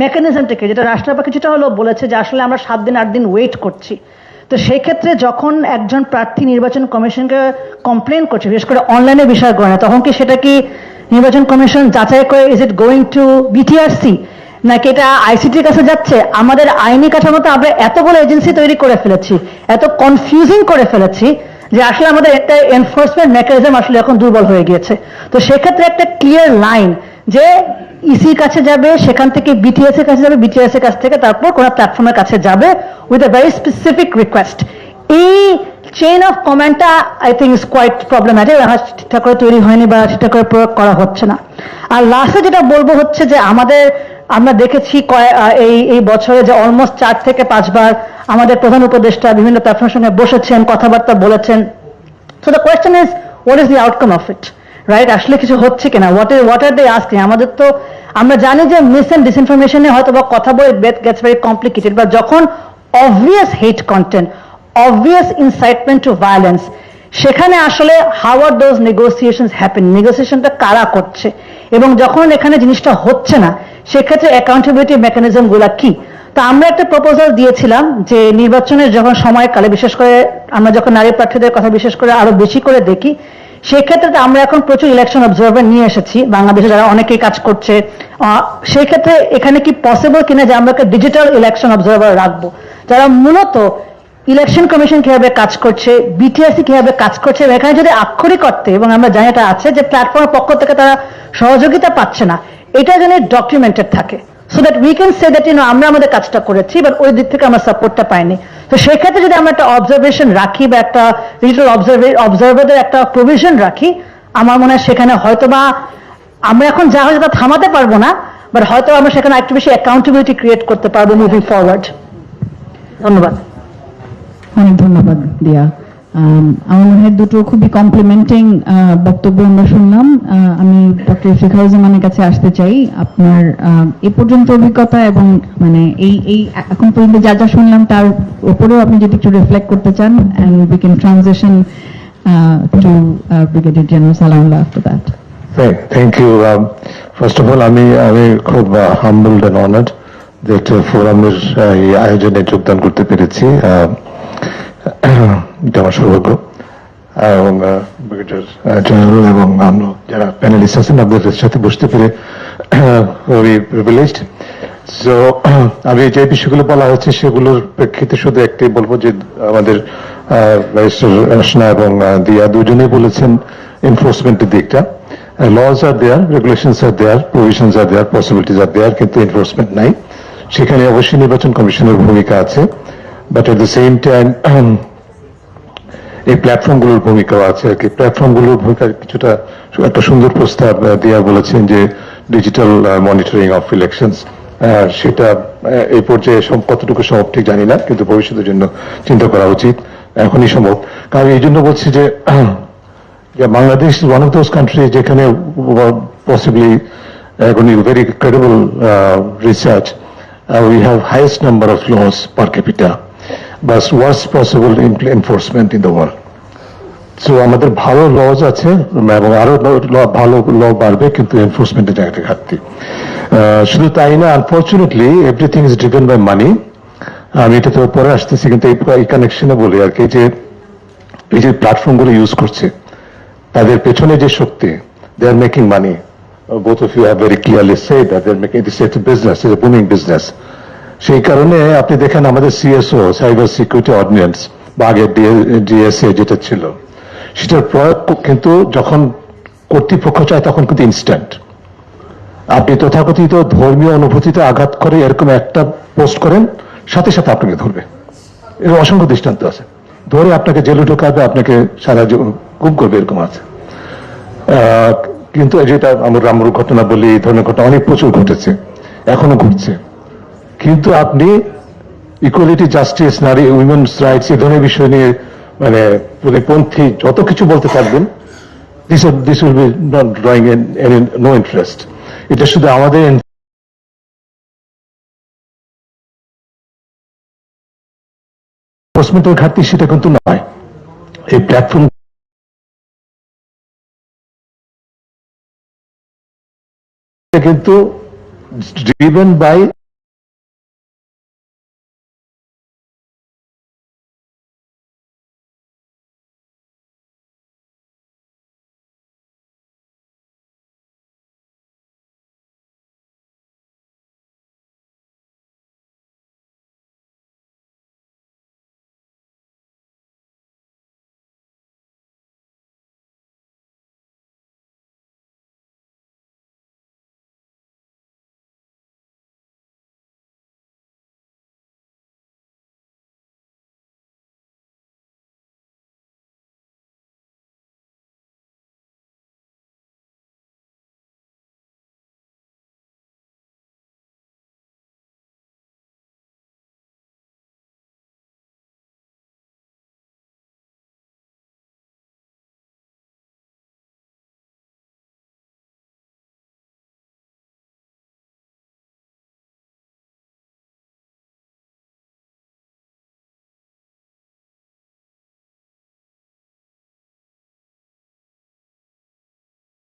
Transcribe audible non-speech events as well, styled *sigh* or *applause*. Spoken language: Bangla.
মেকানিজমটাকে যেটা রাষ্ট্রপতি কিছুটা হলো বলেছে যে আসলে আমরা সাত দিন, আট দিন ওয়েট করছি। তো সেই ক্ষেত্রে যখন একজন প্রার্থী নির্বাচন কমিশনকে কমপ্লেন করছে, বিশেষ করে অনলাইনে বিষয় করে না, তখন কি সেটা কি নির্বাচন কমিশন যাচাই করে is it going to BTRC নাকি এটা আইসিটির কাছে যাচ্ছে? আমাদের আইনি কাঠামোতে আমরা এতগুলো এজেন্সি তৈরি করে ফেলেছি, এত কনফিউজিং করে ফেলেছি, যে আসলে আমাদের একটা এনফোর্সমেন্ট মেকানিজম আসলে এখন দুর্বল হয়ে গিয়েছে। তো সেক্ষেত্রে একটা ক্লিয়ার লাইন যে ইসির কাছে যাবে, সেখান থেকে বিটিএস এর কাছে যাবে বিটিএস এর কাছ থেকে তারপর কোন প্ল্যাটফর্মের কাছে যাবে with a very specific request এই চেইন অফ কমেন্টটা I think is quite problematic ঠিকঠাক করে তৈরি হয়নি বা ঠিকঠাক করে প্রয়োগ করা হচ্ছে না। আর লাস্টে যেটা বলব হচ্ছে যে আমাদের, আমরা দেখেছি এই এই বছরে যে অলমোস্ট চার থেকে পাঁচবার আমাদের প্রধান উপদেষ্টা বিভিন্ন প্ল্যাটফর্মের সঙ্গে বসেছেন, কথাবার্তা বলেছেন। So the question is what is the outcome of it right আসলে কিছু হচ্ছে কিনা? What is what are they asking আমাদের তো, আমরা জানি যে মিস অ্যান্ড ডিসইনফরমেশনে হয়তো বা কথা বলে বেথ গেটস ভেরি কমপ্লিকেটেড বা যখন obvious hate content obvious incitement to violence সেখানে আসলে how are those negotiation happen নেগোসিয়েশনটা কারা করছে? এবং যখন এখানে জিনিসটা হচ্ছে না, সেক্ষেত্রে অ্যাকাউন্টেবিলিটি মেকানিজমগুলা কি? তা আমরা একটা প্রপোজাল দিয়েছিলাম যে নির্বাচনের যখন সময়কালে, বিশেষ করে আমরা যখন নারী প্রার্থীদের কথা বিশেষ করে আরও বেশি করে দেখি সেক্ষেত্রে আমরা এখন প্রচুর ইলেকশন অবজারভার নিয়ে এসেছি, বাংলাদেশে যারা অনেকেই কাজ করছে সেই ক্ষেত্রে এখানে কি পসিবল কিনা যে আমরা ডিজিটাল ইলেকশন অবজারভার রাখব? যারা মূলত ইলেকশন কমিশন কীভাবে কাজ করছে বিটিআরসি কীভাবে কাজ করছে এখানে যদি আক্ষরিক অর্থে, এবং আমরা জানি এটা আছে, যে প্ল্যাটফর্মের পক্ষ থেকে তারা সহযোগিতা পাচ্ছে না, এটা যেন ডকুমেন্টেড থাকে। So that we can say that you know আমরা আমাদের কাজটা করেছি বাট ওই দিক থেকে আমরা সাপোর্টটা পাইনি। তো সেক্ষেত্রে যদি আমরা একটা অবজারভেশন রাখি বা একটা ডিজিটাল অবজারভারদের একটা প্রভিশন রাখি, আমার মনে হয় সেখানে হয়তো বা আমরা এখন যা হয়তো তা থামাতে পারব না বাট হয়তো আমরা সেখানে একটু বেশি অ্যাকাউন্টেবিলিটি ক্রিয়েট করতে পারব মুভিং ফরওয়ার্ড ধন্যবাদ। অনেক ধন্যবাদ, দিয়া। আমার মনে হয় দুটো খুবই কমপ্লিমেন্টিং বক্তব্য আমরা শুনলাম। আমি ডক্টর শেখারুজ্জামানের কাছে আসতে চাই। আপনার এ পর্যন্ত অভিজ্ঞতা এবং মানে এই এই এখন পর্যন্ত যা যা শুনলাম তার উপরেও আপনি যদি একটু রিফ্লেক্ট করতে চান and we can transition to brigadier general Salamullah after that thank you first of all আমি আমি খুব হাম্বলড অ্যান্ড অনার্ড যে একটা ফোরামের এই আয়োজনে যোগদান করতে পেরেছি। এটা সৌভাগ্য এবং জেনারেল এবং অন্য যারা প্যানেলিস্ট আছেন, আপনাদের সাথে বসতে পেরে *clears throat* আমি যে বিষয়গুলো বলা হচ্ছে, সেগুলোর প্রেক্ষিতে শুধু একটাই বলব যে, আমাদের এবং দিয়া দুজনেই বলেছেন এনফোর্সমেন্টের দিকটা। Laws are there regulations are there provisions are there possibilities are there কিন্তু এনফোর্সমেন্ট নাই। সেখানে অবশ্যই নির্বাচন কমিশনের ভূমিকা আছে। But at the same time এই প্ল্যাটফর্মগুলোর ভূমিকাও আছে আর কি। প্ল্যাটফর্মগুলোর ভূমিকা কিছুটা একটা সুন্দর প্রস্তাব দেওয়া বলেছেন যে ডিজিটাল মনিটরিং অফ ইলেকশনস সেটা এই পর্যায়ে কতটুকু সম্ভব ঠিক জানি না, কিন্তু ভবিষ্যতের জন্য চিন্তা করা উচিত, এখনই সম্ভব। কারণ এই জন্য বলছি যে *clears throat* Bangladesh one of those country যেখানে পসিবলি এখন very credible research we have highest number of laws per capita but worst possible enforcement in the world so আমাদের ভালো লজ আছে, এবং আরও ভালো ল বাড়বে, কিন্তু এনফোর্সমেন্টের জায়গাটা ঘাটতি। শুধু তাই না unfortunately everything is driven by money আমি এটা তো পরে আসতেছি, কিন্তু এই কানেকশনে বলি আর কি, যে এই যে প্ল্যাটফর্মগুলো ইউজ করছে, তাদের পেছনে যে শক্তি they are making money both of you have very clearly say that they are making this a business is a booming business সেই কারণে আপনি দেখেন আমাদের সিএসও সাইবার সিকিউরিটি অর্ডিন্যান্স বা আগে ডিএসএ যেটা ছিল, সেটার প্রয়োগ কিন্তু যখন কর্তৃপক্ষ চায় তখন কিন্তু ইনস্ট্যান্ট আপনি তথাকথিত ধর্মীয় অনুভূতিতে আঘাত করে এরকম একটা পোস্ট করেন, সাথে সাথে আপনাকে ধরবে। এর অসংখ্য দৃষ্টান্ত আছে। ধরে আপনাকে জেলে ঢোকাবে, আপনাকে সারা গুম করবে, এরকম আছে। কিন্তু যেটা আমরা রামরুর ঘটনা বলি, এই ধরনের ঘটনা অনেক প্রচুর ঘটেছে, এখনও ঘটছে। কিন্তু আপনি ইকুয়ালিটি জাস্টিস নারী উইমেন্স রাইটস এই ধরনের বিষয় নিয়ে মানে পন্থী যত কিছু বলতে থাকবেন this this will be not drawing no interest এটা শুধু আমাদের এনফোর্সমেন্টের ঘাটতি সেটা কিন্তু নয়। এই প্ল্যাটফর্ম কিন্তু ড্রিভেন বাই